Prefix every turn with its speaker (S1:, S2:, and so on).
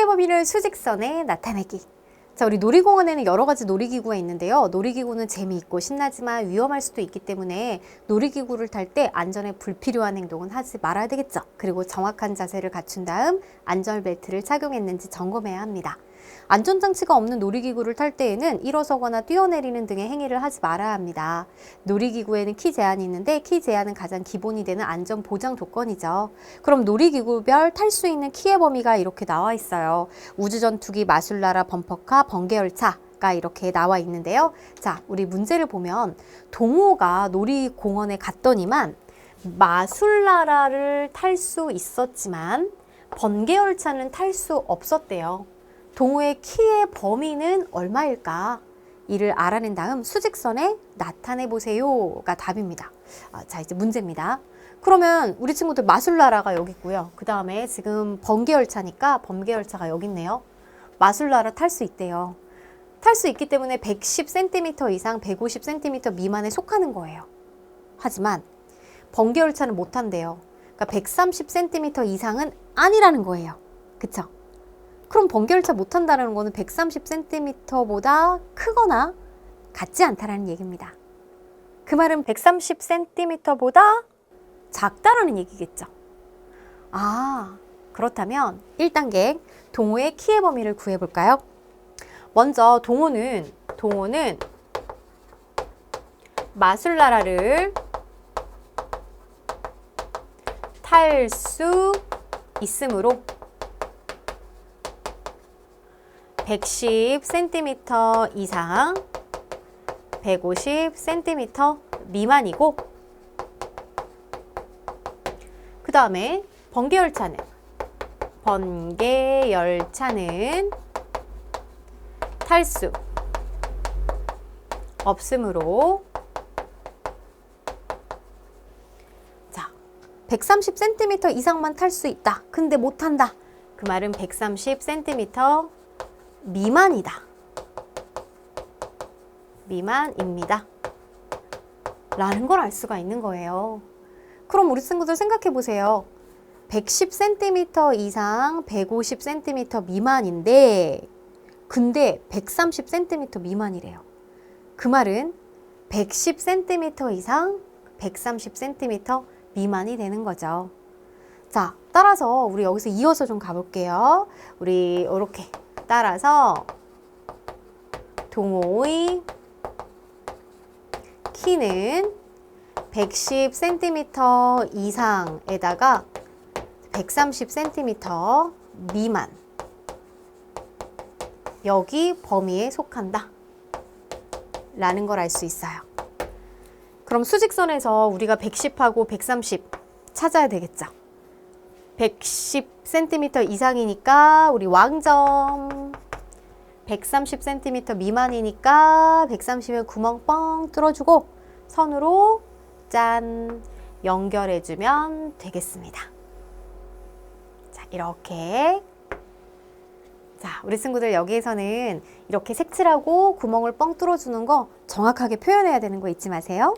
S1: 키의 범위를 수직선에 나타내기. 자, 우리 놀이공원에는 여러 가지 놀이기구가 있는데요. 놀이기구는 재미있고 신나지만 위험할 수도 있기 때문에 놀이기구를 탈 때 안전에 불필요한 행동은 하지 말아야 되겠죠. 그리고 정확한 자세를 갖춘 다음 안전벨트를 착용했는지 점검해야 합니다. 안전장치가 없는 놀이기구를 탈 때에는 일어서거나 뛰어내리는 등의 행위를 하지 말아야 합니다. 놀이기구에는 키 제한이 있는데 키 제한은 가장 기본이 되는 안전 보장 조건이죠. 그럼 놀이기구별 탈 수 있는 키의 범위가 이렇게 나와 있어요. 우주전투기, 마술나라, 범퍼카, 번개열차 가 이렇게 나와 있는데요. 자, 우리 문제를 보면 동호가 놀이공원에 갔더니만 마술나라를 탈 수 있었지만 번개열차는 탈 수 없었대요. 동호의 키의 범위는 얼마일까? 이를 알아낸 다음 수직선에 나타내 보세요가 답입니다. 아, 자, 이제 문제입니다. 그러면 우리 친구들 마술나라가 여기 있고요. 그 다음에 지금 번개열차니까 번개열차가 여기 있네요. 마술나라 탈 수 있대요. 탈 수 있기 때문에 110cm 이상 150cm 미만에 속하는 거예요. 하지만 번개열차는 못 한대요. 그러니까 130cm 이상은 아니라는 거예요. 그쵸? 그럼 번개열차 못 한다는 거는 130cm보다 크거나 같지 않다라는 얘기입니다. 그 말은 130cm보다 작다라는 얘기겠죠. 아, 그렇다면 1단계 동호의 키의 범위를 구해 볼까요? 먼저 동호는 동호는 마술나라를 탈 수 있으므로 110cm 이상 150cm 미만이고 그 다음에 번개열차는 번개열차는 탈수 없으므로 자 130cm 이상만 탈 수 있다. 근데 못 탄다. 그 말은 130cm 미만이다. 미만입니다. 라는 걸 알 수가 있는 거예요. 그럼 우리 친구들 생각해 보세요. 110cm 이상 150cm 미만인데 근데 130cm 미만이래요. 그 말은 110cm 이상 130cm 미만이 되는 거죠. 자, 따라서 우리 여기서 이어서 좀 가볼게요. 우리 이렇게 따라서 동호의 키는 110cm 이상에다가 130cm 미만 여기 범위에 속한다 라는 걸 알 수 있어요. 그럼 수직선에서 우리가 110하고 130 찾아야 되겠죠. 110cm 이상이니까 우리 왕점 130cm 미만이니까 130에 구멍 뻥 뚫어주고 선으로 짠 연결해주면 되겠습니다. 자 이렇게 자 우리 친구들 여기에서는 이렇게 색칠하고 구멍을 뻥 뚫어주는 거 정확하게 표현해야 되는 거 잊지 마세요.